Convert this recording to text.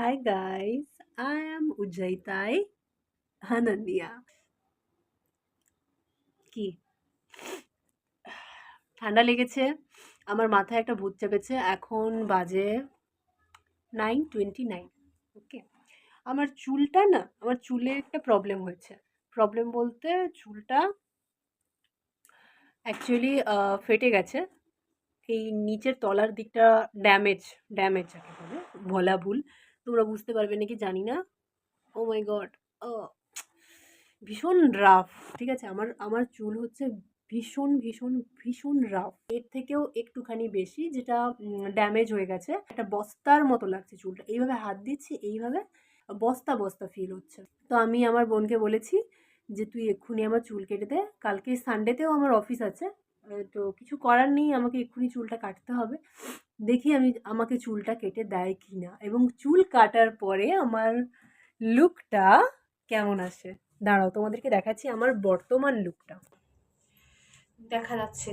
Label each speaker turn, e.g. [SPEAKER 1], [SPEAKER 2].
[SPEAKER 1] Hi guys, I am Ujjaitai Hanania. কি? ঠান্ডা লেগেছে আমার মাথায় একটা ভূত চেপেছে এখন বাজে নাইন টোয়েন্টি নাইন ওকে আমার চুলটা না আমার চুলে একটা প্রবলেম হয়েছে। প্রবলেম বলতে চুলটা অ্যাকচুয়ালি ফেটে গেছে। এই নিচের তলার দিকটা ড্যামেজ ড্যামেজ যাকে বলে বলা ভুল। তোমরা বুঝতে পারবে নাকি জানি না? ও মাই গড ভীষণ রাফ ঠিক আছে? আমার আমার চুল হচ্ছে ভীষণ ভীষণ ভীষণ রাফ এর থেকেও একটুখানি বেশি, যেটা ড্যামেজ হয়ে গেছে। একটা বস্তার মতো লাগছে চুলটা। এইভাবে হাত দিচ্ছি, এইভাবে বস্তা বস্তা ফিল হচ্ছে। তো আমি আমার বোনকে বলেছি যে, তুই এক্ষুনি আমার চুল কেটে দে। কালকে সানডেতেও আমার অফিস আছে। তো কিছু করার নেই, আমাকে এক্ষুনি চুলটা কাটতে হবে। দেখি আমি আমাকে চুলটা কেটে দেয় কি না এবং চুল কাটার পরে আমার লুকটা কেমন আসে? দাঁড়াও, তোমাদেরকে দেখাচ্ছি আমার বর্তমান লুকটা দেখা যাচ্ছে